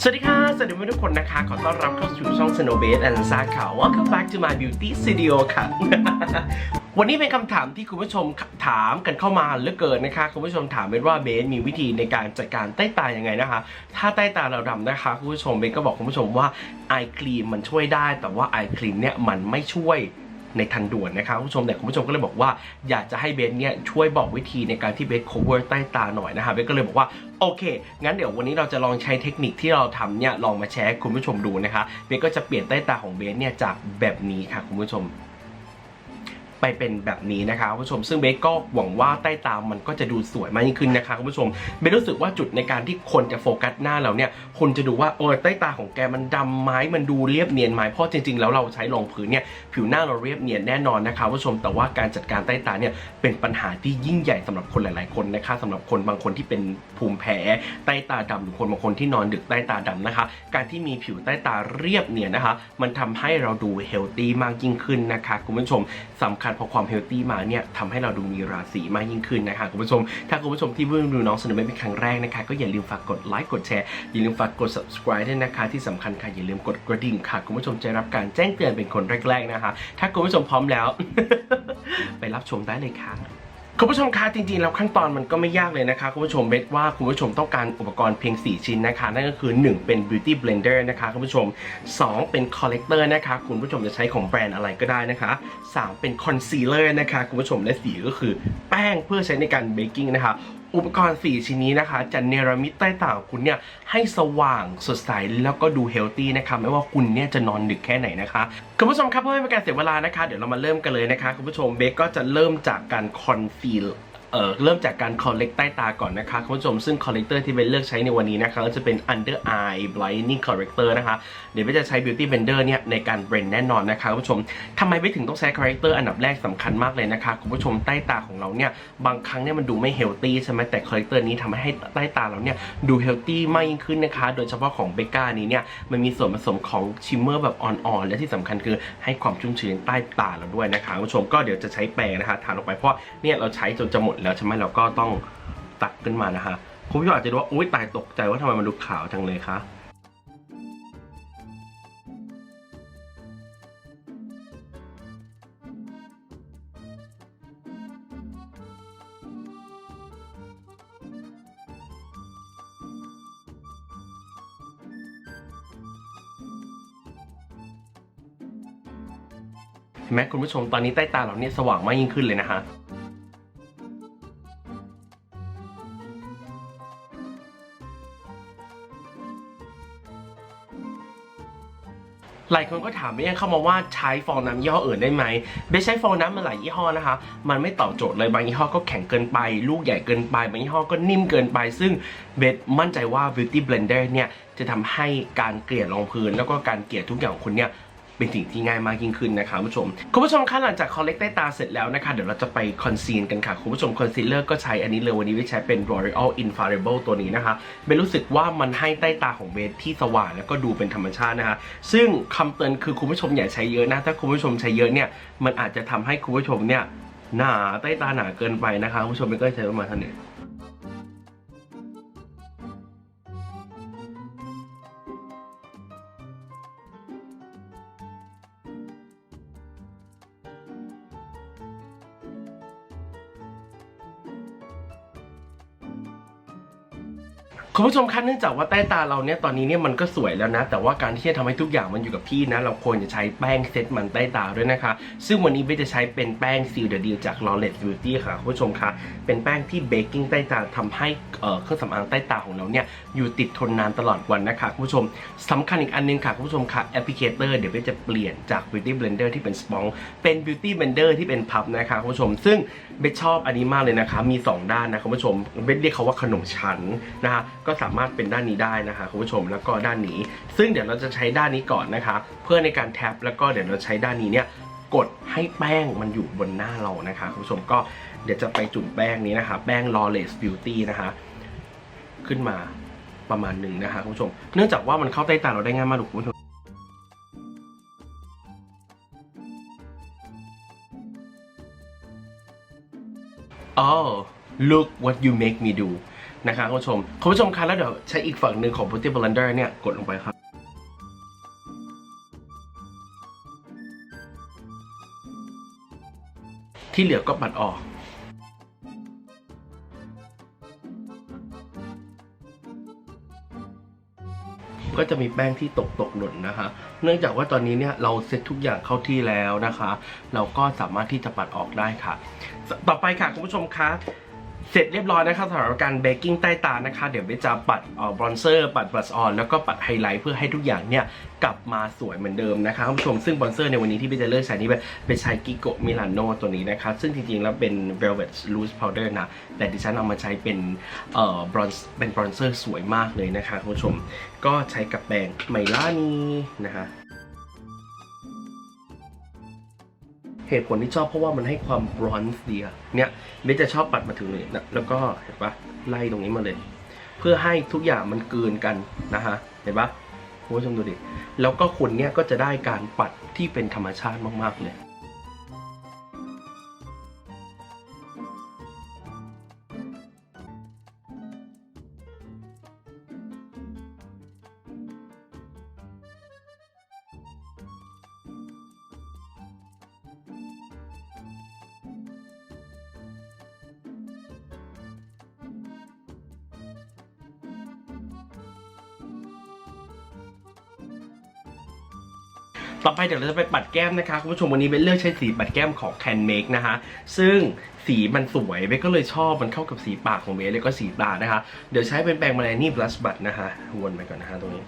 สวัสดีค่ะ สวัสดีทุกคนนะคะ ขอต้อนรับเข้าสู่ช่อง Snow Base and s a ค่ะ Welcome back to my beauty studio ค่ะ วันนี้เป็นคำถามที่คุณผู้ชมถามกันเข้ามาเหลือเกินนะคะ คุณผู้ชมถามเป็นว่าเบสมีวิธีในการจัดการใต้ตายังไงนะคะ ถ้าใต้ตาเราดำนะคะ คุณผู้ชมเบสก็บอกคุณผู้ชมว่าไอครีมมันช่วยได้ แต่ว่าไอครีมเนี่ยมันไม่ช่วย ในทันด่วนนะคะคุณผู้ชมแต่คุณผู้ชมก็เลยบอกว่าอยากจะให้เบสเนี่ยช่วยบอกวิธีในการที่เบส cover ใต้ตาหน่อยนะคะเบสก็เลยบอกว่าโอเค งั้นเดี๋ยววันนี้เราจะลองใช้เทคนิคที่เราทำเนี่ยลองมาแชร์ให้คุณผู้ชมดูนะคะ เบสก็จะเปลี่ยนใต้ตาของเบสเนี่ยจากแบบนี้ค่ะคุณผู้ชม ไปเป็นแบบนี้นะคะคุณผู้ชมซึ่งเบสก็หวังว่าใต้ตามันก็จะดูสวยมากยิ่งขึ้นนะคะคุณผู้ชมเบสรู้สึกว่าจุดในการที่คนจะโฟกัสหน้าเราเนี่ยคนจะดูว่าโอ้ยใต้ตาของแกมันดำไหมมันดูเรียบเนียนไหมเพราะจริงๆแล้วเราใช้รองพื้นเนี่ยผิวหน้าเราเรียบเนียนแน่นอนนะคะคุณผู้ชมแต่ว่าการจัดการใต้ตาเนี่ยเป็นปัญหาที่ยิ่งใหญ่สำหรับคนหลาย ๆ คนนะคะสำหรับคนบางคนที่เป็นภูมิแพ้ใต้ตาดำหรือคนบางคนที่นอนดึกใต้ตาดำนะคะ การที่มีผิวใต้ตาเรียบเนียนนะคะ มันทำให้เราดูเฮลตี้มากยิ่งขึ้นนะคะคุณผู้ชมสำคัญพอความเฮลตี้มาเนี่ยทำให้เราดูมีราศีมากยิ่งขึ้นนะคะคุณผู้ชม ถ้าคุณผู้ชมที่เพิ่งดูน้องสนุกเป็นครั้งแรกนะคะ ก็อย่าลืมฝากกดไลค์กดแชร์อย่าลืมฝากกด subscribe ด้วยนะคะ ที่สำคัญค่ะอย่าลืมกดกระดิ่งค่ะ คุณผู้ชมจะรับการแจ้งเตือนเป็นคนแรก ๆนะคะ ถ้าคุณผู้ชมพร้อมแล้ว ไปรับชมได้เลยค่ะ คุณผู้ชมคะจริงๆ แล้วขั้นตอนมันก็ไม่ยากเลยนะคะ คุณผู้ชมเบสว่าคุณผู้ชมต้องการอุปกรณ์เพียง 4 ชิ้นนะคะ นั่นก็คือ 1 เป็น beauty blender นะคะคุณผู้ชม 2 เป็น collector นะคะ คุณผู้ชมจะใช้ของแบรนด์อะไรก็ได้นะคะ 3 เป็น concealer นะคะ คุณผู้ชมและ 4 ก็คือแป้งเพื่อใช้ในการเบกกิ้งนะคะ อุปกรณ์ 4 ชิ้นนี้นะคะจะเนรมิตใต้ตาของคุณเนี่ยให้สว่างสดใสแล้วก็ดูเฮลตี้นะคะไม่ว่าคุณเนี่ยจะนอนดึกแค่ไหนนะคะคุณผู้ชมครับเพื่อไม่เป็นการเสียเวลานะคะ เดี๋ยวเรามาเริ่มกันเลยนะคะคุณผู้ชมเบคก็จะเริ่มจากการคอนซีล เอ่อเริ่มจากการ collect ใต้ตาก่อนนะคะคุณผู้ชมซึ่ง collector ที่เบนเลือกใช้ในวันนี้นะคะก็จะเป็น under eye brightening corrector นะคะเดี๋ยวเบนจะใช้ beauty blender เนี่ยในการ blend แน่นอนนะคะคุณผู้ชมทำไมไม่ถึงต้องใช้ corrector อันดับแรกสำคัญมากเลยนะคะคุณผู้ชมใต้ตาของเราเนี่ยบางครั้งเนี่ยมันดูไม่ healthy ใช่ไหมแต่ corrector นี้ทำให้ใต้ตาเราเนี่ยดู healthy มากยิ่งขึ้นนะคะ โดยเฉพาะของเบก้านี้เนี่ยมันมีส่วนผสมของ shimmer แบบอ่อนๆและที่สำคัญคือให้ความชุ่มชื้นใต้ตาเราด้วยนะคะคุณผู้ชมก็เดี๋ยวจะใช้แปรงนะคะทาลงไปเพราะเนี่ยเราใช้จนจะหมดแล้วใช่ไหมเราก็ต้องตัดขึ้นมานะคะคุณผู้ชมอาจจะดูว่าอุ้ยตายตกใจว่าทำไมมันดูขาวจังเลยคะเห็นไหมคุณผู้ชมตอนนี้ใต้ตาเราเนี่ยสว่างมากยิ่งขึ้นเลยนะคะ หลายคนก็ถามไม่ยังเข้ามาว่าใช้ฟองน้ำยี่ห้ออื่นได้ไหมเบสใช้ฟองน้ำมาหลายยี่ห้อนะคะ มันไม่ตอบโจทย์เลยบางยี่ห้อก็แข็งเกินไป ลูกใหญ่เกินไป บางยี่ห้อก็นิ่มเกินไป ซึ่งเบสมั่นใจว่า beauty blender เนี่ยจะทำให้การเกลี่ยรองพื้นแล้วก็การเกลี่ยทุกอย่างของคุณเนี่ย เป็นสิ่งที่ง่ายมากยิ่งขึ้นนะคะคุณผู้ชม คุณผู้ชมคะหลังจากคอลเลกใต้ตาเสร็จแล้วนะคะ เดี๋ยวเราจะไปคอนซีลกันค่ะคุณผู้ชมคอนซีลเลอร์ก็ใช้อันนี้เลยวันนี้วิใช้เป็น L'Oreal Infallible ตัวนี้นะคะเบนรู้สึกว่ามันให้ใต้ตาของเบสที่สว่างแล้วก็ดูเป็นธรรมชาตินะคะซึ่งคำเตือนคือคุณผู้ชมอย่าใช้เยอะนะถ้าคุณผู้ชมใช้เยอะเนี่ยมันอาจจะทำให้คุณผู้ชมเนี่ยหนาใต้ตาหนาเกินไปนะคะคุณผู้ชมเบนก็ใช้ประมาณเท่านี้ คุณผู้ชมคะเนื่องจากว่าใต้ตาเราเนี่ยตอนนี้เนี่ยมันก็สวยแล้วนะ แต่ว่าการที่จะทำให้ทุกอย่างมันอยู่กับที่นะ เราควรจะใช้แป้งเซตมันใต้ตาด้วยนะคะ ซึ่งวันนี้เบสจะใช้เป็นแป้งซีลเดอร์ดีจาก Lawless Beauty ค่ะคุณผู้ชมคะเป็นแป้งที่เบกกิ้งใต้ตาทำให้เครื่องสำอางใต้ตาของเราเนี่ยอยู่ติดทนนานตลอดวันนะคะคุณผู้ชมสำคัญอีกอันนึงค่ะคุณผู้ชมคะแอปพลิเคเตอร์เดี๋ยวเบสจะเปลี่ยนจาก Beauty Blender ที่เป็นสปองเป็น Beauty Blender ที่เป็นพับนะคะคุณผู้ชม ซึ่งเบชอบอันนี้มากเลยนะคะมีสองด้านนะคุณผู้ชมเบเรียกเขาว่าขนมชั้นนะคะก็สามารถเป็นด้านนี้ได้นะคะคุณผู้ชมแล้วก็ด้านนี้ ซึ่งเดี๋ยวเราจะใช้ด้านนี้ก่อนนะคะ เพื่อในการแท็บแล้วก็เดี๋ยวเราใช้ด้านนี้เนี่ยกดให้แป้งมันอยู่บนหน้าเรานะคะคุณผู้ชมก็เดี๋ยวจะไปจุ่มแป้งนี้นะคะ แป้ง Lawless Beauty นะคะ ขึ้นมาประมาณหนึ่งนะคะคุณผู้ชม เนื่องจากว่ามันเข้าใต้ตาเราได้ง่ายมากคุณผู้ชม oh look what you make me do นะคะคุณผู้ชมคุณผู้ชมคะแล้วเดี๋ยวใช้อีกฝั่งหนึ่งของ Beauty Blender เนี่ยกดลงไปครับที่เหลือก็ปัดออกก็จะมีแป้งที่ตกตกหล่นนะคะ เนื่องจากว่าตอนนี้เนี่ยเราเซ็ตทุกอย่างเข้าที่แล้วนะคะ เราก็สามารถที่จะปัดออกได้ค่ะ ต่อไปค่ะคุณผู้ชมคะ เสร็จเรียบร้อยนะคะสำหรับการเบกกิ้งใต้ตานะคะ เดี๋ยวเบจะปัดเอ่อบรอนเซอร์ปัดบลัชออนแล้วก็ปัดไฮไลท์เพื่อให้ทุกอย่างเนี่ยกลับมาสวยเหมือนเดิมนะคะคุณผู้ชมซึ่งบรอนเซอร์ในวันนี้ที่เบจะเลือกใช้นี่เป็นเป็นใช้กิโกมิลานโนตัวนี้นะคะซึ่งจริงๆ แล้วเป็น velvet loose powder นะ แต่ดิฉันเอามาใช้เป็นเอ่อบรอนซ์เป็นบรอนเซอร์สวยมากเลยนะคะคุณผู้ชมก็ใช้กับแปรงไมล่านี้นะคะ เหตุผลที่ชอบเพราะว่ามันให้ความบรอนซ์ดียเนี่ยเบสจะชอบปัดมาถึงเลยนะแล้วก็เห็นปะไล่ตรงนี้มาเลย เพื่อให้ทุกอย่างมันเกินกันนะฮะเห็นปะคุณผู้ชมดูดิแล้วก็คนเนี้ยก็จะได้การปัดที่เป็นธรรมชาติมากๆเลย ต่อไปเดี๋ยวเราจะไปปัดแก้มนะคะคุณผู้ชมวันนี้เบนเลือกใช้สีปัดแก้มของ Can Make นะคะซึ่งสีมันสวยเบสก็เลยชอบมันเข้ากับสีปากของเบสเลยก็สีตานะคะ เดี๋ยวใช้เป็นแปรงมาลานี่บลัชบัตนะคะวนไปก่อนนะคะตรงนี้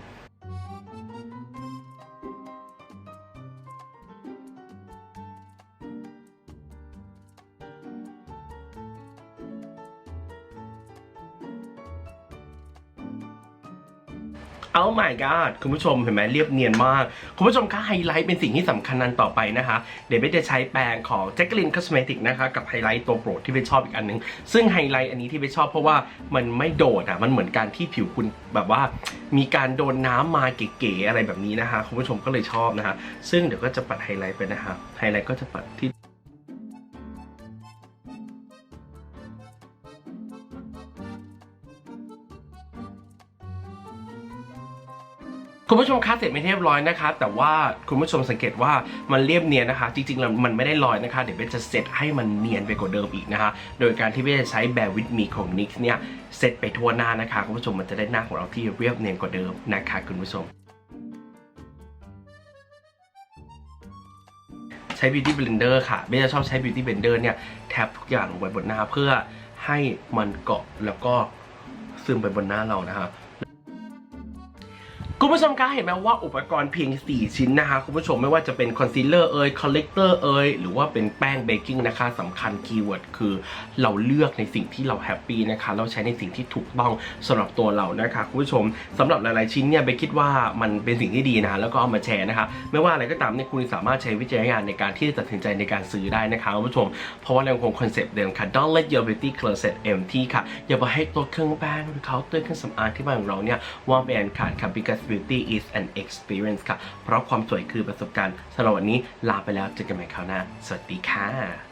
เอา my god คุณผู้ชมเห็นไหมเรียบเนียนมาก คุณผู้ชมคะไฮไลท์เป็นสิ่งที่สำคัญนันต่อไปนะคะ เดี๋ยวเบสจะใช้แปรงของ Jacqueline Cosmetic นะคะกับไฮไลท์ตัวโปรดที่เบสชอบอีกอันหนึง ซึ่งไฮไลท์อันนี้ที่เบสชอบเพราะว่ามันไม่โดดอะมันเหมือนการที่ผิวคุณแบบว่า มีการโดนน้ำมาเก๋ๆอะไรแบบนี้นะคะ คุณผู้ชมก็เลยชอบนะคะ ซึ่งเดี๋ยวก็จะปัดไฮไลท์ไปนะคะไฮไลท์ก็จะปัดที่ คุณผู้ชมคะเสร็จไม่เรียบร้อยนะคะ แต่ว่าคุณผู้ชมสังเกตว่ามันเรียบเนียนนะคะ จริงๆแล้วมันไม่ได้ลอยนะคะ เดี๋ยวเบสจะเซตให้มันเนียนไปกว่าเดิมอีกนะคะ โดยการที่เบสจะใช้แบบวิดมีของ NYX เนี่ยเซตไปทั่วหน้านะคะคุณผู้ชมมันจะได้หน้าของเราที่เรียบเนียนกว่าเดิมนะคะคุณผู้ชมใช้ Beauty Blender ค่ะเบสจะชอบใช้ Beauty Blender เนี่ยแทบทุกอย่างลงไปบนหน้าเพื่อให้มันเกาะแล้วก็ซึมไปบนหน้าเรานะคะ คุณผู้ชมคะเห็นไหมว่าอุปกรณ์เพียง 4 ชิ้นนะคะ คุณผู้ชมไม่ว่าจะเป็นคอนซีลเลอร์เอ่ยคอลเลกเตอร์เอ่ยหรือว่าเป็นแป้งเบกกิ้งนะคะสำคัญคีย์เวิร์ดคือเราเลือกในสิ่งที่เราแฮปปี้นะคะ เราใช้ในสิ่งที่ถูกต้องสำหรับตัวเรานะคะ คุณผู้ชมสำหรับหลายๆชิ้นเนี่ยเบคิดว่ามันเป็นสิ่งที่ดีนะะแล้วก็เอามาแชร์นะคะ ไม่ว่าอะไรก็ตามเนี่ยคุณสามารถใช้วิจารณญาณในการที่จะตัดสินใจในการซื้อได้นะคะคุณผู้ชม เพราะว่าเรายังคงคอนเซปต์เดิมค่ะ don't let your beauty closet empty ค่ะอย่าไปให้ตัวเครื่องแป้งหรือเคาน์เตอร์เครื่องสำอางที่บ้านของเราเนี่ยว่างไปอันขาดค่ะ because beauty is an experience ค่ะ เพราะความสวยคือประสบการณ์สำหรับวันนี้ลาไปแล้วเจอกันใหม่คราวหน้า สวัสดีค่ะ